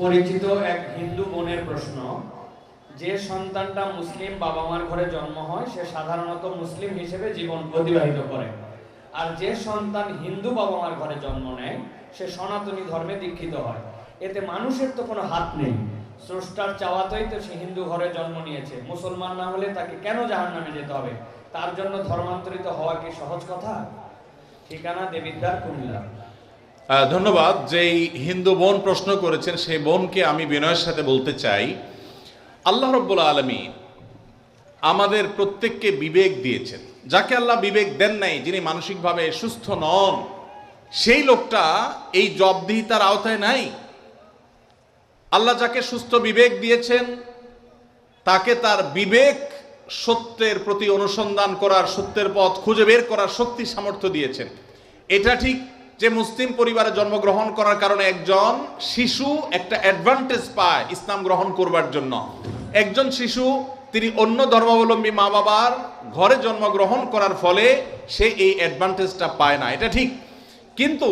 পরিচিত এক হিন্দু বোনের প্রশ্ন, যে সন্তানটা মুসলিম বাবা মার ঘরে জন্ম হয়, সে সাধারণত মুসলিম হিসেবে জীবন অতিবাহিত করে। আর যে সন্তান হিন্দু বাবা মার ঘরে জন্ম নেয়, সে সনাতনী ধর্মে দীক্ষিত হয়। এতে মানুষের তো কোনো হাত নেই। স্রষ্টার চাওয়াতেই তো সে হিন্দু ঘরে জন্ম নিয়েছে। মুসলমান না হলে তাকে কেন জাহান্নামে যেতে হবে? তার জন্য ধর্মান্তরিত হওয়া কি সহজ কথা? ঠিকানা দেবিদ্বার কুমিল্লা। ধন্যবাদ। যেই হিন্দু বোন প্রশ্ন করেছেন, সেই বোনকে আমি বিনয়ের সাথে বলতে চাই। আল্লাহ রব্বুল আলমী আমাদের প্রত্যেককে বিবেক দিয়েছেন। যাকে আল্লাহ বিবেক দেন নাই, যিনি মানসিকভাবে সুস্থ নন, সেই লোকটা এই জবদিহিতার আওতায় নাই। আল্লাহ যাকে সুস্থ বিবেক দিয়েছেন, তাকে তার বিবেক সত্যের প্রতি অনুসন্ধান করার, সত্যের পথ খুঁজে বের করার শক্তি সামর্থ্য দিয়েছেন। এটা ঠিক যে মুসলিম পরিবারে জন্মগ্রহণ করার কারণে একজন শিশু একটা অ্যাডভান্টেজ পায় ইসলাম গ্রহণ করবার জন্য। একজন শিশু, তিনি অন্য ধর্মাবলম্বী মা বাবার ঘরে জন্মগ্রহণ করার ফলে সে এই অ্যাডভান্টেজটা পায় না, এটা ঠিক। কিন্তু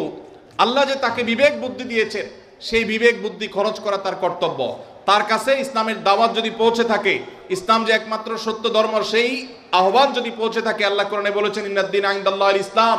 আল্লাহ যে তাকে বিবেক বুদ্ধি দিয়েছেন, সেই বিবেক বুদ্ধি খরচ করা তার কর্তব্য। তার কাছে ইসলামের দাওয়াত যদি পৌঁছে থাকে, ইসলাম যে একমাত্র সত্য ধর্ম, সেই আহ্বান যদি পৌঁছে থাকে, আল্লাহ কোরআনে বলেছেন, ইন্নাদ্দিন আইন্দাল্লাহ ইসলাম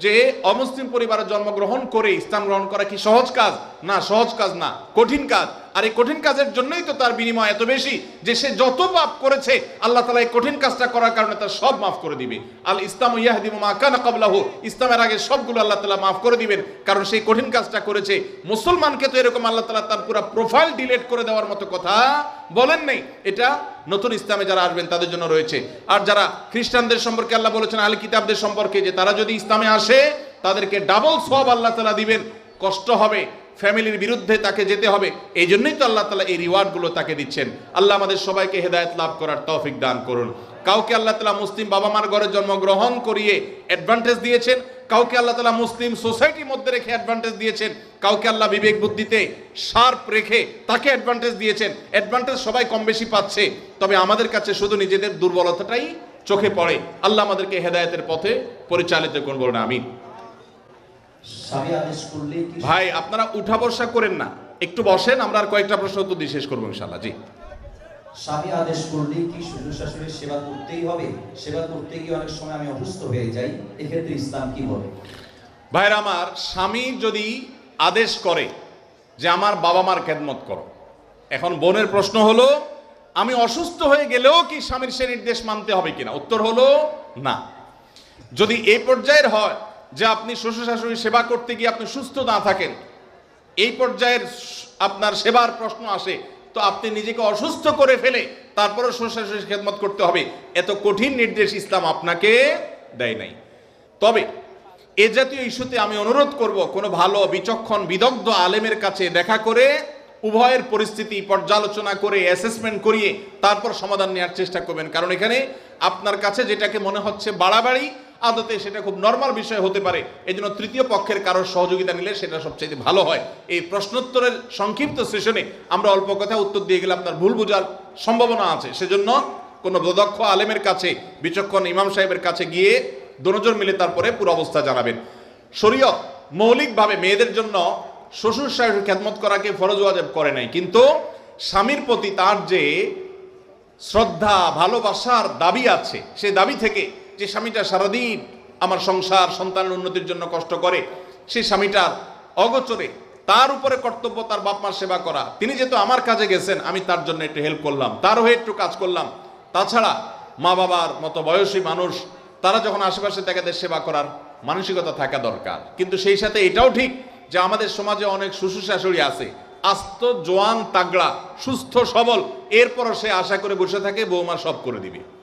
যে অমুসলিম পরিবারে জন্মগ্রহণ করে ইসলাম গ্রহণ করা কি সহজ কাজ? না, সহজ কাজ না, কঠিন কাজ। আর এই কঠিন কাজের জন্যই তো তার বিনিময় এত বেশি যে সে যত পাপ করেছে, আল্লাহ তালা এই কঠিন কাজটা করার কারণে তার সব মাফ করে দিবে। আল ইসলাম ইয়াহদিম মা কানা কাবলাহু ইসলামের আগে সবগুলো আল্লাহ তালা মাফ করে দিবেন, কারণ সেই কঠিন কাজটা করেছে। মুসলমানকে তো এরকম আল্লাহ তালা তার পুরো প্রোফাইল ডিলেট করে দেওয়ার মতো কথা বলেন নেই। এটা নতুন ইসলামে যারা আসবেন তাদের জন্য রয়েছে। আর যারা খ্রিস্টানদের সম্পর্কে আল্লাহ বলেছেন আল কিতাবদের সম্পর্কে যে তারা যদি ইসলামে আসে, তাদেরকে ডাবল সব আল্লাহ তালা দিবেন। কষ্ট হবে। ফ্যামিলির বিরুদ্ধে তাকে যেতে হবে। এই জন্যই তো আল্লাহ তালা এই রিওয়ার্ডগুলো তাকে দিচ্ছেন। আল্লাহ আমাদের সবাইকে হেদায়ত লাভ করার তৌফিক দান করুন। কাউকে আল্লাহ তালা মুসলিম বাবা মার ঘরে জন্মগ্রহণ করিয়ে অ্যাডভান্টেজ দিয়েছেন, কাউকে আল্লাহ তালা মুসলিম সোসাইটির মধ্যে রেখে অ্যাডভান্টেজ দিয়েছেন, কাউকে আল্লাহ বিবেক বুদ্ধিতে শার্প রেখে তাকে অ্যাডভান্টেজ দিয়েছেন। অ্যাডভান্টেজ সবাই কম বেশি পাচ্ছে, তবে আমাদের কাছে শুধু নিজেদের দুর্বলতাটাই চোখে পড়ে। আল্লাহ আমাদেরকে হেদায়তের পথে পরিচালিত করুন বলুন আমি স্বামী আদেশ করলে কি ভাই আপনারা উঠা বর্ষা করেন না। একটু বসেন আমরা আর কয়েকটা প্রশ্ন উত্তর দিয়ে শেষ করব ইনশাল্লাহ জি। স্বামী আদেশ করলে কি শ্বশুর শাশুড়ির সেবা করতেই হবে? সেবা করতে গিয়ে অনেক সময় আমি অসুস্থ হয়ে যাই। এক্ষেত্রে ইসলাম কি বলে? ভাইরা আমার স্বামী যদি আদেশ করে যে আমার বাবা মার খেদমত করো এখন বোনের প্রশ্ন হলো আমি অসুস্থ হয়ে গেলেও কি স্বামীর সে নির্দেশ মানতে হবে কিনা? উত্তর হলো না। যদি এই পর্যায়ের হয় যে আপনি শ্বশুর শাশুড়ি সেবা করতে গিয়ে আপনি সুস্থ না থাকেন, এই পর্যায়ের আপনার সেবার প্রশ্ন আসে, তো আপনি নিজেকে অসুস্থ করে ফেলে তারপরে শ্বশুর শাশুড়ির খেদমত করতে হবে। এত কঠিন নির্দেশ ইসলাম আপনাকে দেয় নাই। তবে এ জাতীয় ইস্যুতে আমি অনুরোধ করব, কোনো ভালো, বিচক্ষণ, বিদগ্ধ আলেমের কাছে দেখা করে, উভয়ের পরিস্থিতি পর্যালোচনা করে অ্যাসেসমেন্ট করিয়ে তারপর সমাধান নেওয়ার চেষ্টা করবেন। কারণ এখানে আপনার কাছে যেটাকে মনে হচ্ছে বাড়াবাড়ি আদতে সেটা খুব নর্মাল বিষয় হতে পারে। এই জন্য তৃতীয় পক্ষের কারোর সহযোগিতা নিলে সেটা সবচেয়ে ভালো হয়। এই প্রশ্নোত্তরের সংক্ষিপ্ত সেশনে আমরা অল্প কথা উত্তর দিয়ে গেলে আপনার ভুল বোঝার সম্ভাবনা আছে। সেজন্য কোনো দক্ষ আলেমের কাছে, বিচক্ষণ ইমাম সাহেবের কাছে গিয়ে দনোজন মিলে তারপরে পুরো অবস্থা জানাবেন। শরীয়ত মৌলিকভাবে মেয়েদের জন্য শ্বশুর শাশুড়ির খ্যাতমত করাকে ফরজ ওয়াজেব করে নাই। কিন্তু স্বামীর প্রতি তার যে শ্রদ্ধা, ভালোবাসার দাবি আছে, সে দাবি থেকে যে স্বামীটা সারাদিন আমার সংসার, সন্তানের উন্নতির জন্য কষ্ট করে, সেই স্বামীটার অগোচরে তার উপরে কর্তব্য তার বাপ মার সেবা করা। তিনি যেহেতু আমার কাজে গেছেন, আমি তার জন্য একটু হেল্প করলাম। তার হয়ে একটু কাজ করলাম। তাছাড়া মা বাবার মতো বয়সী মানুষ, তারা যখন আশেপাশে তাদের সেবা করার মানসিকতা থাকা দরকার। কিন্তু সেই সাথে এটাও ঠিক যে আমাদের সমাজে অনেক শ্বশুর শাশুড়ি আছে, আস্ত, জোয়ান, তাগড়া, সুস্থ, সবল, এরপরও সে আশা করে বসে থাকে, বৌমা সব করে দিবে।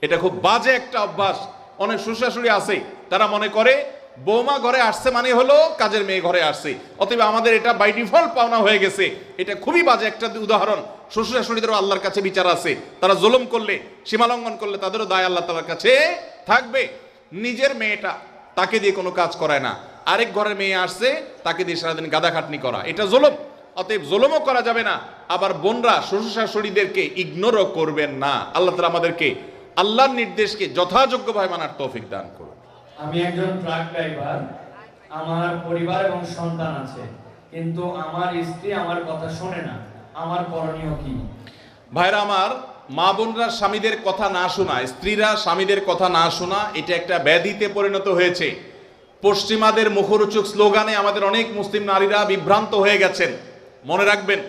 এটা খুব বাজে একটা অভ্যাস। অনেক শ্বশুরাশুড়ি আছে, তারা মনে করে, বৌমা ঘরে আসছে মানে হলো কাজের মেয়ে ঘরে আসছে। অতএব আমাদের এটা বাই ডিফল্ট পাওনা হয়ে গেছে। এটা খুবই বাজে একটা উদাহরণ। শ্বশুর শাশুড়িদেরও আল্লাহর কাছে বিচার আছে। তারা জুলুম করলে সীমালঙ্ঘন করলে তাদেরও দায় আল্লাহ তালার কাছে থাকবে। নিজের মেয়েটা তাকে দিয়ে কোনো কাজ করায় না। আরেক ঘরের মেয়ে আসছে, তাকে দিয়ে সারাদিন গাদা খাটনি করা। এটা জুলুম। অতএব জুলুমও করা যাবে না। আবার বোনরা শ্বশুর শাশুড়িদেরকে ইগনোরও করবেন না। আল্লাহ তালা আমাদেরকে আল্লাহর নির্দেশকে যথাযোগ্যভাবে মানার তৌফিক দান করুন। আমি একজন ট্রাক ড্রাইভার আমার পরিবার এবং সন্তান আছে কিন্তু আমার স্ত্রী আমার কথা শোনে না আমার করণীয় কি? ভাইরা আমার মা বোনরা স্বামীদের কথা না শোনা স্ত্রীরা স্বামীদের কথা না শোনা এটা একটা ব্যাধিতে পরিণত হয়েছে। পশ্চিমাদের মুখরোচক স্লোগানে আমাদের অনেক মুসলিম নারীরা বিভ্রান্ত হয়ে গেছেন। মনে রাখবেন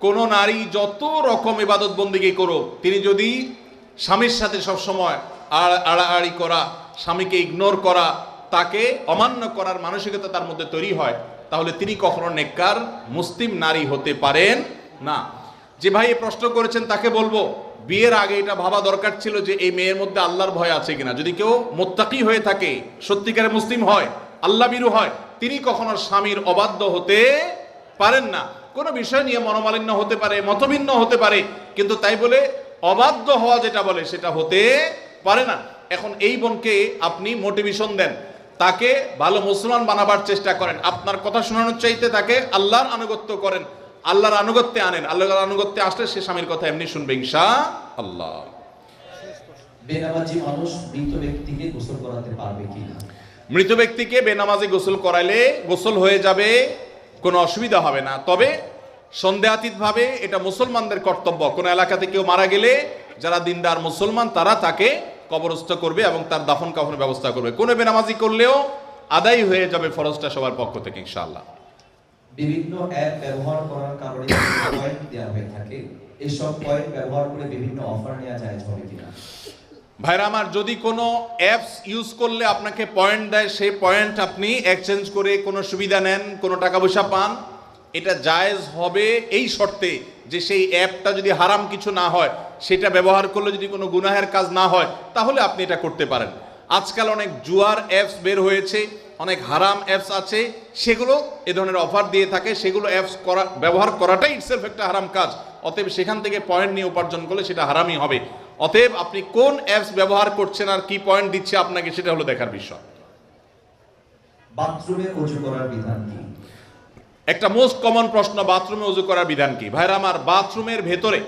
কোন নারী যত রকম ইবাদত বন্দিগি করুক তিনি যদি স্বামীর সাথে সবসময় আড়- আড়াআড়ি করা, স্বামীকে ইগনোর করা, তাকে অমান্য করার মানসিকতা তার মধ্যে তৈরি হয়, তাহলে তিনি কখনো নেককার, মুসলিম নারী হতে পারেন না। যে ভাই প্রশ্ন করেছেন, তাকে বলব, বিয়ের আগে এটা ভাবা দরকার ছিল যে এই মেয়ের মধ্যে আল্লাহর ভয় আছে কিনা। যদি কেউ মোত্তাকি হয়ে থাকে, সত্যিকারে মুসলিম হয়, আল্লাহ বিরু হয়, তিনি কখনো স্বামীর অবাধ্য হতে পারেন না। কোনো বিষয় নিয়ে মনোমালিন্য হতে পারে মতভিন্ন হতে পারে, কিন্তু তাই বলে অবাধ্য হওয়া যেটা বলে সেটা হতে পারে না। এখন এই বোনকে আপনি মোটিভেশন দেন। তাকে ভালো মুসলমান বানাবার চেষ্টা করেন। আপনার কথা শোনানোর চাইতে তাকে আল্লাহর আনুগত্য করেন। আল্লাহর আনুগত্যে আনেন। আল্লাহর আনুগত্যে আসলে সে স্বামীর কথা এমনি শুনবে ইনশা আল্লাহ বেনামাজি মানুষ মৃত ব্যক্তিকে গোসল করাতে পারবে কিনা? মৃত ব্যক্তিকে বেনামাজি গোসল করাইলে গোসল হয়ে যাবে কোনো অসুবিধা হবে না। তবে সন্দেহাতীতভাবে এটা মুসলমানদের কর্তব্য। কোনো এলাকাতে কেউ মারা গেলে যারা দিনদার মুসলমান তারা তাকে কবরস্থ করবে এবং তার দাফন কাফনের ব্যবস্থা করবে। কোনো বেনামাজি করলেও আদায় হয়ে যাবে ফরজটা সবার পক্ষ থেকে ইনশাআল্লাহ। বিভিন্ন অ্যাপ ব্যবহার করার কারণে পয়েন্ট দেওয়া হয়ে থাকে? এসব পয়েন্ট ব্যবহার করে বিভিন্ন অফার নেওয়া যায় হবে কিনা? ভাইরা আমার যদি কোনো অ্যাপস ইউজ করলে আপনাকে পয়েন্ট দেয় সেই পয়েন্ট আপনি এক্সচেঞ্জ করে কোনো সুবিধা নেন কোনো টাকা পয়সা পান এটা জায়েজ হবে এই শর্তে যে সেই অ্যাপটা যদি হারাম কিছু না হয়, সেটা ব্যবহার করলে যদি কোনো গুনাহের কাজ না হয়, তাহলে আপনি এটা করতে পারেন। আজকাল অনেক জুয়ার অ্যাপস বের হয়েছে, অনেক হারাম অ্যাপস আছে, সেগুলো এ ধরনের অফার দিয়ে থাকে, সেগুলো অ্যাপস করা, ব্যবহার করাটাই ইটসেলফ একটা হারাম কাজ। অতএব সেখান থেকে পয়েন্ট নিয়ে উপার্জন করলে সেটা হারামই হবে। অতএব আপনি কোন অ্যাপস ব্যবহার করছেন আর কি পয়েন্ট দিচ্ছে আপনাকে, সেটা হলো দেখার বিষয়। বাথরুমে অজু করার বিধান কি? একটা মোস্ট কমন প্রশ্ন বাথরুমে উজু করার বিধান কি? ভাইরা আমার বাথরুমের ভেতরে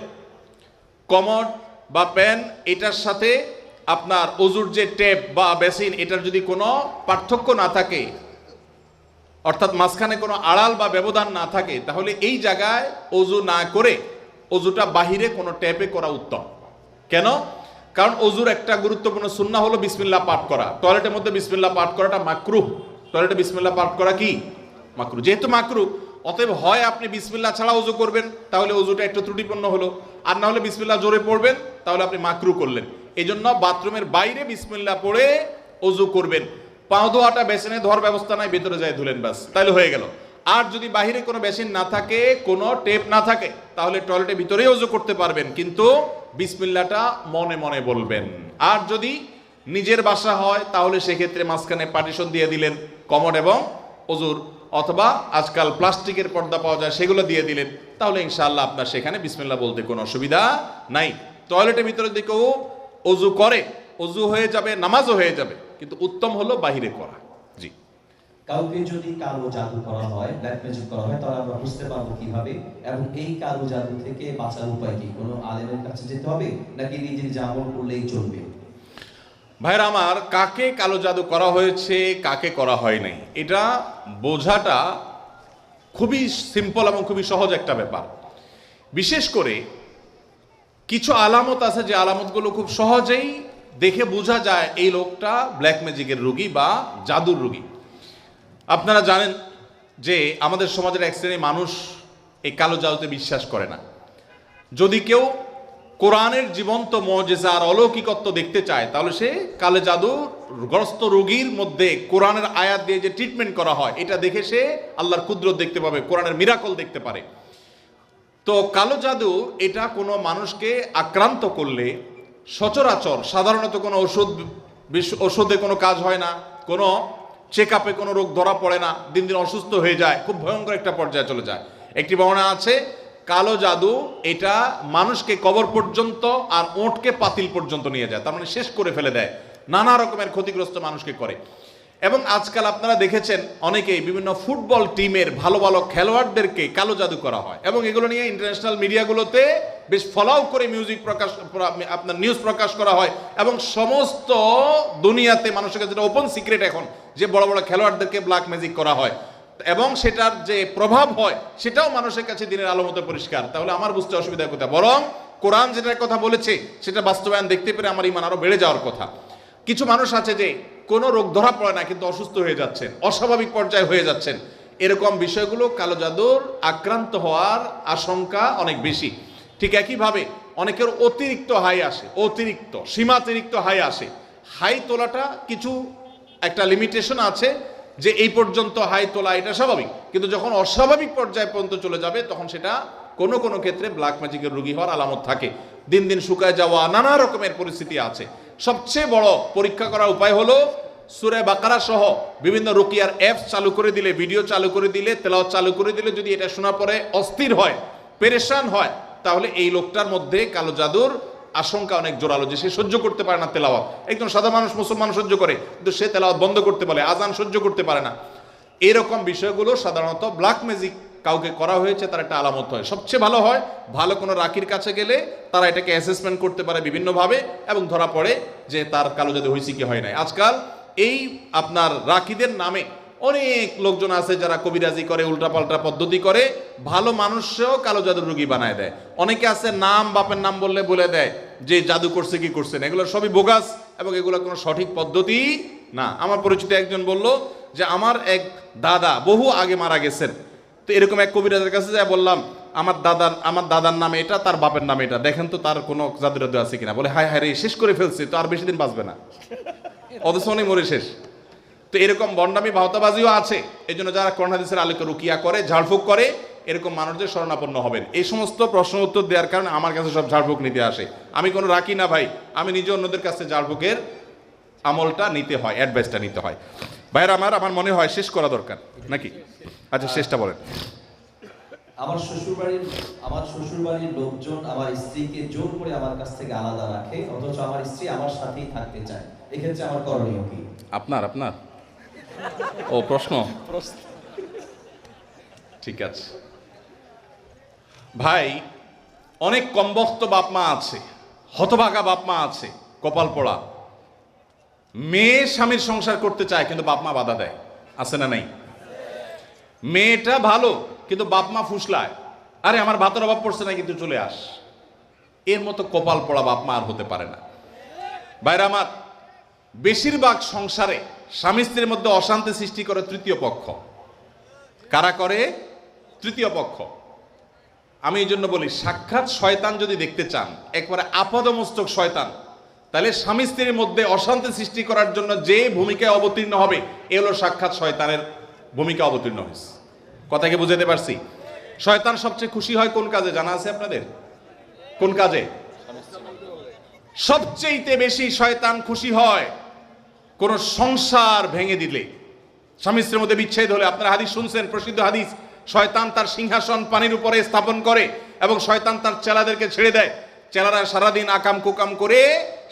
কমড বা প্যান, এটার সাথে আপনার অজুর যে টেপ বা বেসিন এটার যদি কোনো পার্থক্য না থাকে, অর্থাৎ মাঝখানে কোনো আড়াল বা ব্যবধান না থাকে, তাহলে এই জায়গায় অজু না করে অজুটা বাহিরে কোনো ট্যাপে করা উত্তম। কেন? কারণ অজুর একটা গুরুত্বপূর্ণ সুন্না হলো বিসমিল্লাহ পাঠ করা। টয়লেটের মধ্যে বিসমিল্লা পাঠ করাটা মাকরুহ। টয়লেটে বিসমিল্লাহ পাঠ করা কি? মাকরু। যেহেতু মাকরু, অতএব হয় আপনি বিসমিল্লাহ ছাড়া অজু করবেন, তাহলে অজুটা একটু ত্রুটিপূর্ণ হলো। আর না হলে বিসমিল্লাহ জোরে পড়বেন, তাহলে আপনি মাকরু করলেন। এই জন্য বাথরুমের বাইরে বিসমিল্লাহ পড়ে অজু করবেন। পাও ধোয়াটা বেসিনে ধোয়ার ব্যবস্থা নাই, ভেতরে যায় ধুলেন বাস তাহলে হয়ে গেল। আর যদি বাহিরে কোনো বেসিন না থাকে, কোনো টেপ না থাকে, তাহলে টয়লেটের ভিতরেই অজু করতে পারবেন, কিন্তু বিসমিল্লাটা মনে মনে বলবেন। আর যদি নিজের বাসা হয়, তাহলে সেক্ষেত্রে মাঝখানে পার্টিশন দিয়ে দিলেন কমড এবং অজুর অথবা আজকাল প্লাস্টিকের পর্দা পাওয়া যায়, সেগুলো দিয়ে দিলেন। তাহলে ইনশাআল্লাহ আপনার সেখানে বিসমিল্লাহ বলতে কোনো অসুবিধা নাই। টয়লেটের ভিতরে যদি কেউ অজু করে, অজু হয়ে যাবে, নামাজও হয়ে যাবে, কিন্তু উত্তম হলো বাহিরে করা। জি। কাউকে যদি কালো জাদু করা হয় ব্ল্যাক ম্যাজিক করা হয়, তাহলে আমরা বুঝতে পারব কীভাবে, এবং এই কালো জাদু থেকে বাঁচার উপায় কি? কোনো আলেমের কাছে যেতে হবে, নাকি নিজে নিজে আমল করলেই চলবে? ভাইরা আমার, কাকে কালো জাদু করা হয়েছে, কাকে করা হয় নাই? এটা বোঝাটা খুবই সিম্পল এবং খুবই সহজ একটা ব্যাপার। বিশেষ করে কিছু আলামত আছে যে আলামতগুলো খুব সহজেই দেখে বোঝা যায় এই লোকটা ব্ল্যাক ম্যাজিকের রুগী বা জাদুর রুগী। আপনারা জানেন যে আমাদের সমাজের এক শ্রেণির মানুষ এই কালো জাদুতে বিশ্বাস করে না। যদি কেউ কোরআনের জীবন্ত মজেজা আর অলৌকিকত্ব দেখতে চায়, তাহলে সে কালে জাদু গ্রস্ত রোগীর মধ্যে কোরআনের আয়াত দিয়ে যে ট্রিটমেন্ট করা হয়, এটা দেখে সে আল্লাহর কুদরত দেখতে পাবে, কোরআনের মিরাকল দেখতে পারে। তো কালো জাদু, এটা কোনো মানুষকে আক্রান্ত করলে সচরাচর সাধারণত কোনো ওষুধ ওষুধে কোনো কাজ হয় না, কোনো চেক আপে কোনো রোগ ধরা পড়ে না, দিন দিন অসুস্থ হয়ে যায়, খুব ভয়ঙ্কর একটা পর্যায়ে চলে যায়। একটি বর্ণনা আছে কালো জাদু, এটা মানুষকে কবর পর্যন্ত আর ওঁটকে পাতিল পর্যন্ত নিয়ে যায়। তার মানে শেষ করে ফেলে দেয়। নানা রকমের ক্ষতিগ্রস্ত মানুষকে করে। এবং আজকাল আপনারা দেখেছেন অনেকেই বিভিন্ন ফুটবল টিমের ভালো ভালো খেলোয়াড়দেরকে কালো জাদু করা হয়। এবং এগুলো নিয়ে ইন্টারন্যাশনাল মিডিয়াগুলোতে বেশ ফলাও করে মিউজিক প্রকাশ আপনার নিউজ প্রকাশ করা হয়। এবং সমস্ত দুনিয়াতে মানুষের কাছে ওপেন সিক্রেট এখন, যে বড় বড় খেলোয়াড়দেরকে ব্ল্যাক ম্যাজিক করা হয়। এবং সেটার যে প্রভাব হয়, সেটাও মানুষের কাছে দিনের আলো মতো পরিষ্কার। তাহলে আমার বুঝতে অসুবিধা কোথায়? বরং কোরআন যেটার কথা বলেছে, সেটা বাস্তবায়ন দেখতে পেরে আমার ইমান আরও বেড়ে যাওয়ার কথা। কিছু মানুষ আছে যে কোনো রোগ ধরা পড়ে না, কিন্তু অসুস্থ হয়ে যাচ্ছেন, অস্বাভাবিক পর্যায়ে হয়ে যাচ্ছেন। এরকম বিষয়গুলো কালো জাদুর আক্রান্ত হওয়ার আশঙ্কা অনেক বেশি। ঠিক একইভাবে অনেকের অতিরিক্ত হাই আসে, অতিরিক্ত, সীমাতিরিক্ত হাই আসে। হাই তোলাটা কিছু একটা লিমিটেশন আছে যে এই পর্যন্ত হাই তোলা এটা স্বাভাবিক। কিন্তু যখন অস্বাভাবিক পর্যায়ে পর্যন্ত চলে যাবে, তখন সেটা কোনো কোনো ক্ষেত্রে ব্ল্যাক ম্যাজিকের রোগী হওয়ার আলামত থাকে। দিন দিন শুকায় যাওয়া, নানা রকমের পরিস্থিতি আছে। সবচেয়ে বড় পরীক্ষা করার উপায় হলো সুরে বাকারা সহ বিভিন্ন রুকিয়ার অ্যাপস চালু করে দিলে ভিডিও চালু করে দিলে তেলাও চালু করে দিলে যদি এটা শোনার পরে অস্থির হয়, পেরেশান হয়, তাহলে এই লোকটার মধ্যে কালো জাদুর আশঙ্কা অনেক জোরালো যে সে সহ্য করতে পারে না তেলাওয়াত। একজন সাদা মানুষ মুসলমান সহ্য করে, কিন্তু সে তেলাওয়াত বন্ধ করতে পারে আজান সহ্য করতে পারে না। এরকম বিষয়গুলো সাধারণত ব্ল্যাক ম্যাজিক কাউকে করা হয়েছে, তার একটা আলামত হয়। সবচেয়ে ভালো হয়, ভালো কোনো রাখির কাছে গেলে তারা এটাকে অ্যাসেসমেন্ট করতে পারে বিভিন্নভাবে এবং ধরা পড়ে যে তার কালো জাদু হয়েছে কি হয় নাই। আজকাল এই আপনার রাখিদের নামে অনেক লোকজন আছে যারা কবিরাজি করে, উল্টাপাল্টা পদ্ধতি করে, ভালো মানুষও কালো জাদুর রুগী বানায় দেয়। অনেকে আছে নাম, বাপের নাম বললে বলে দেয় যে, জাদু করছে, কি করছে এগুলো সবই বোগাস এবং এগুলো কোনো সঠিক পদ্ধতি না। আমার পরিচিত একজন বলল যে, আমার এক দাদা বহু আগে মারা গেছেন। তো এরকম এক কবিরাজের কাছে যা বললাম, আমার দাদার আমার দাদার নামে এটা, তার বাপের নামে এটা। দেখেন তো তার কোনো জাদু আছে কিনা। বলে, হায় হায় রে, শেষ করে ফেলছে, তো আর বেশি দিন বাঁচবে না। অথচ অনেক মরে শেষ। তো এরকম বন্ডামি ভাওতাবাজিও আছে। এই জন্য যারা করোনাদিসের আলোকে রুকিয়া করে ঝাড়ফুঁক করে এরকম মানুষদের শরণাপন্ন হবেন। এই সমস্ত প্রশ্ন উত্তর দেওয়ার কারণে আমার কাছে সব ঝাড়ফুঁক নিতে আসে। আমি কোনো রাখি না ভাই আমি নিজে অন্যদের কাছে ঝাড়ফুঁকের আমলটা নিতে হয় অ্যাডভাইসটা নিতে হয়। ভাইয়ের আমার আমার মনে হয় শেষ করা দরকার নাকি? আচ্ছা শেষটা বলেন। আমার শ্বশুর বাড়ির আমার শ্বশুর বাড়ির লোকজন আমার স্ত্রীকে জোর করে আমার কাছ থেকে আলাদা রাখে অথচ আমার স্ত্রী আমার সাথেই থাকতে চায়। এক্ষেত্রে আমার করণীয় কি? আপনার আপনার? ও প্রশ্ন ঠিক আছে। ভাই, অনেক কমবক্ত বাপ মা আছে, হতভাগা বাপ মা আছে, কপাল পড়া। মেয়ে স্বামীর সংসার করতে চায়, কিন্তু বাপ মা বাধা দেয়। আছে না নাই? মেয়েটা ভালো, কিন্তু বাপ মা ফুসলায়। আরে, আমার ভাতের অভাব পড়ছে না, কিন্তু চলে আস। এর মতো কপাল পড়া বাপ মা আর হতে পারে না। বাইরে আমার, বেশিরভাগ সংসারে স্বামী স্ত্রীর মধ্যে অশান্তি সৃষ্টি করে তৃতীয় পক্ষ। কারা করে? তৃতীয় পক্ষ। আমি এই জন্য বলি, সাক্ষাৎ শয়তান যদি দেখতে চান, একবারে আপাদমস্তক শয়তান, তাহলে স্বামী স্ত্রীর মধ্যে অশান্তি সৃষ্টি করার জন্য যে ভূমিকায় অবতীর্ণ হবে, এ হলো সাক্ষাৎ শয়তানের ভূমিকা অবতীর্ণ হয়েছে। কথাকে বুঝাতে পারছি? শয়তান সবচেয়ে খুশি হয় কোন কাজে? জানা আছে আপনাদের? কোন কাজে? সবচেয়েতে বেশি শয়তান খুশি হয় কোন সংসার ভেঙে দিলে, স্বামী স্ত্রীর মধ্যে বিচ্ছেদ হলে আপনারা হাদিস শুনছেন, প্রসিদ্ধ হাদিস, শয়তান তার সিংহাসন পানির উপরে স্থাপন করে এবং শয়তান তার চেলাদেরকে ছেড়ে দেয়। চেলারা সারাদিন আকাম কুকাম করে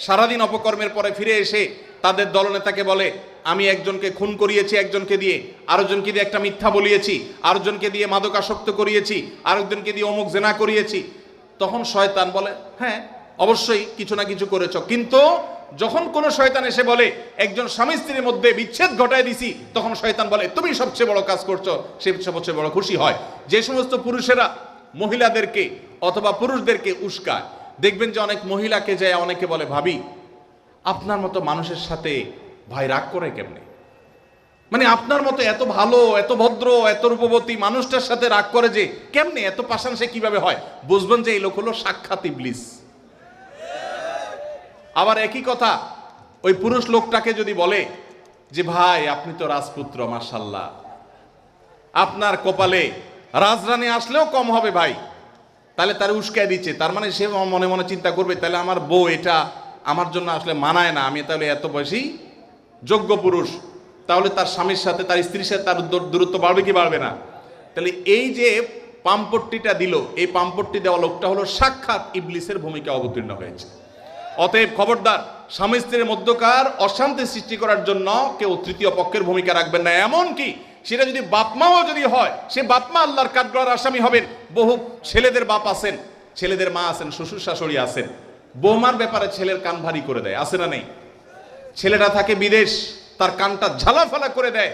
সারাদিন অপকর্মের পরে ফিরে এসে তাদের দলনেতাকে বলে, আমি একজনকে খুন করিয়েছি, একজনকে দিয়ে আরেকজনকে দিয়ে একটা মিথ্যা বলিয়েছি, আরেকজনকে দিয়ে মাদকাসক্ত করিয়েছি, আরেকজনকে দিয়ে অমুক জেনা করিয়েছি। তখন শয়তান বলে হ্যাঁ অবশ্যই কিছু না কিছু করেছ, কিন্তু যখন কোন শয়তান এসে বলে, একজন স্বামী স্ত্রীর মধ্যে বিচ্ছেদ ঘটায় দিছি, তখন শয়তান বলে, তুমি সবচেয়ে বড় কাজ করছ, সে সবচেয়ে বড় খুশি হয়। যে সমস্ত পুরুষেরা মহিলাদেরকে অথবা পুরুষদেরকে উস্কায়, দেখবেন যে অনেক মহিলাকে যায় অনেকে বলে, ভাবি, আপনার মতো মানুষের সাথে ভাই রাগ করে কেমনে? মানে আপনার মতো এত ভালো, এত ভদ্র, এত রূপবতী মানুষটার সাথে রাগ করে যে, কেমনে, এত পাশান সে কীভাবে হয়? বুঝবেন যে এই লোক হলো সাক্ষাৎ ইবলিস। আবার একই কথা, ওই পুরুষ লোকটাকে যদি বলে যে, ভাই, আপনি তো রাজপুত্র মাসাল্লাহ আপনার কপালে রাজরানী আসলেও কম হবে ভাই। তাহলে তার উস্কায় দিচ্ছে। তার মানে সে মনে মনে চিন্তা করবে, তাহলে আমার বউ এটা আমার জন্য আসলে মানায় না। আমি তাহলে এত বেশি যোগ্য পুরুষ। তাহলে তার স্বামীর সাথে, তার স্ত্রীর সাথে তার দূরত্ব বাড়বে কি বাড়বে না? তাহলে এই যে পাম্পট্টিটা দিল, এই পাম্পট্টি দেওয়া লোকটা হলো সাক্ষাৎ ইবলিসের ভূমিকা অবতীর্ণ হয়েছে। অতএব খবরদার, স্বামী স্ত্রীর মধ্যকার অশান্তি সৃষ্টি করার জন্য কেউ তৃতীয় পক্ষের ভূমিকা রাখবেন না। এমন কি সেটা যদি বাপমাও যদি হয়, সে বাপমা আল্লাহর কাঠগড়ার আসামি হবেন। বহু ছেলেদের বাপ আছেন, ছেলেদের মা আছেন, শ্বশুর শাশুড়ি আছেন। বৌমার ব্যাপারে ছেলের কান ভারী করে দেয়, আছে না নেই? ছেলেটা থাকে বিদেশ, তার কানটা ঝালাফালা করে দেয়।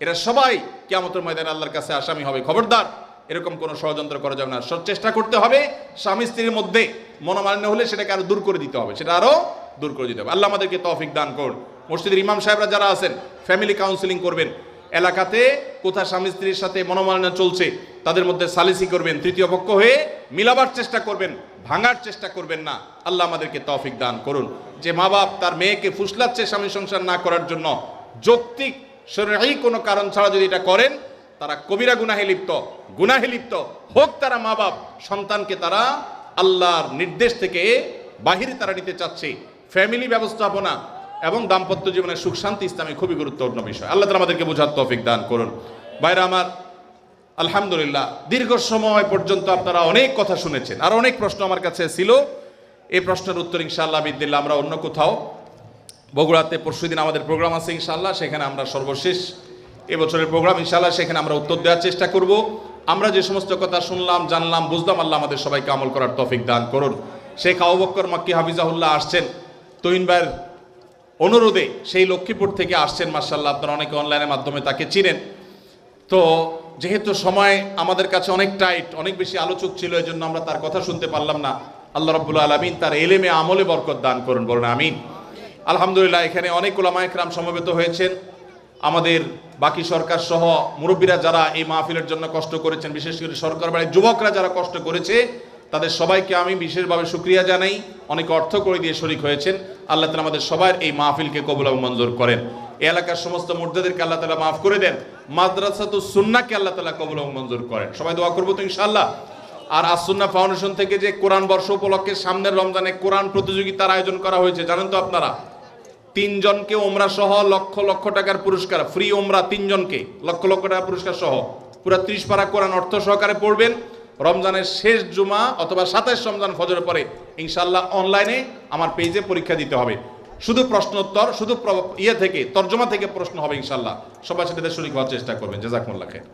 এরা সবাই কেমতের ময়দানে আল্লাহর কাছে আসামি হবে। খবরদার এরকম কোনো ষড়যন্ত্র করা যাবে না। চেষ্টা করতে হবে স্বামী স্ত্রীর মধ্যে মনোমালিন্য হলে সেটাকে আরও দূর করে দিতে হবে, সেটা আরও দূর করে দিতে হবে। আল্লাহ আমাদেরকে তৌফিক দান করুন। মসজিদের ইমাম সাহেবরা যারা আছেন ফ্যামিলি কাউন্সিলিং করবেন, এলাকাতে কোথায় স্বামী স্ত্রীর সাথে মনোমালিন্য চলছে, তাদের মধ্যে সালিসি করবেন, তৃতীয় পক্ষ হয়ে মিলাবার চেষ্টা করবেন, ভাঙার চেষ্টা করবেন না। আল্লাহ আমাদেরকে তৌফিক দান করুন। যে মা বাপ তার মেয়েকে ফুসলাচ্ছে স্বামী সংসার না করার জন্য, যৌক্তিক শরীরেই কোনো কারণ ছাড়া যদি এটা করেন তারা কবিরা গুনাহে লিপ্ত গুনাহে লিপ্ত। হোক তারা মা বাপ, সন্তানকে তারা আল্লাহর নির্দেশ থেকে বাহিরে তারা নিতে চাচ্ছে। ফ্যামিলি ব্যবস্থাপনা এবং দাম্পত্য জীবনের সুখ, শান্তি ইসলামে খুবই গুরুত্বপূর্ণ বিষয়। আল্লাহ তালা আমাদেরকে বোঝার তৌফিক দান করুন। বাইরে আমার, আলহামদুলিল্লাহ, দীর্ঘ সময় পর্যন্ত আপনারা অনেক কথা শুনেছেন। আর অনেক প্রশ্ন আমার কাছে ছিল। এই প্রশ্নের উত্তর ইনশাআল্লাহ বিদ্দিল্লা আমরা অন্য কোথাও, বগুড়াতে পরশুদিন আমাদের প্রোগ্রাম আছে ইনশাআল্লাহ, সেখানে আমরা সর্বশেষ এবছরের প্রোগ্রাম ইনশাল্লাহ সেখানে আমরা উত্তর দেওয়ার চেষ্টা করব। আমরা যে সমস্ত কথা শুনলাম, জানলাম, বুঝলাম, আল্লাহ আমাদের সবাইকে আমল করার তৌফিক দান করুন। শেখ আবুবক্কর মাক্কি হাফিজাহুল্লাহ আসছেন। তৈন ভাইয়ের অনুরোধে সেই লক্ষ্মীপুর থেকে আসছেন মার্শাল্লাহ আপনারা অনেকে অনলাইনের মাধ্যমে তাকে চিনেন। তো যেহেতু সময় আমাদের কাছে অনেক টাইট, অনেক বেশি আলোচক ছিল এই জন্য আমরা তার কথা শুনতে পারলাম না। আল্লাহ রব্বুল আলমিন তার এলেমে আমলে বরকত দান করুন, বলুন আমিন। আলহামদুলিল্লাহ, এখানে অনেক ওলামায়করাম সমবেত হয়েছেন। আমাদের বাকি সরকার সহ মুরব্বীরা যারা এই মাহফিলের জন্য কষ্ট করেছেন, বিশেষ করে সরকার বাড়ির যুবকরা যারা কষ্ট করেছে, তাদের সবাইকে আমি বিশেষভাবে সুক্রিয়া জানাই। অনেক অর্থ করে দিয়ে শরিক হয়েছেন। আল্লাহ তালা আমাদের সবার এই মাহফিলকে কবুল এবং মঞ্জুর করেন। এই এলাকার সমস্ত মুর্দাদেরকে আল্লাহ তালা মাফ করে দেন। মাদ্রাসা তো সুন্নাকে আল্লাহ তালা কবুল এবং মঞ্জুর করেন। সবাই দোয়া করব তো ইনশাল্লাহ আর আসুন্না ফাউন্ডেশন থেকে যে কোরআন বর্ষ উপলক্ষে সামনের রমজানে কোরআন প্রতিযোগিতার আয়োজন করা হয়েছে, জানেন তো আপনারা? তিনজনকে ওমরা সহ লক্ষ লক্ষ টাকার পুরস্কার, ফ্রি ওমরা তিনজনকে, লক্ষ লক্ষ টাকা পুরস্কার সহ। পুরা ত্রিশ পারা কোরআন অর্থ সহকারে পড়বেন। রমজানের শেষ জুমা অথবা সাতাশ রমজান ফজরের পরে ইনশাল্লাহ অনলাইনে আমার পেজে পরীক্ষা দিতে হবে। শুধু প্রশ্নোত্তর, শুধু ইয়ে থেকে, তর্জমা থেকে প্রশ্ন হবে ইনশাল্লাহ সবার সাথে শরীর হওয়ার চেষ্টা করবেন। জেজাকমুল্লাহ খের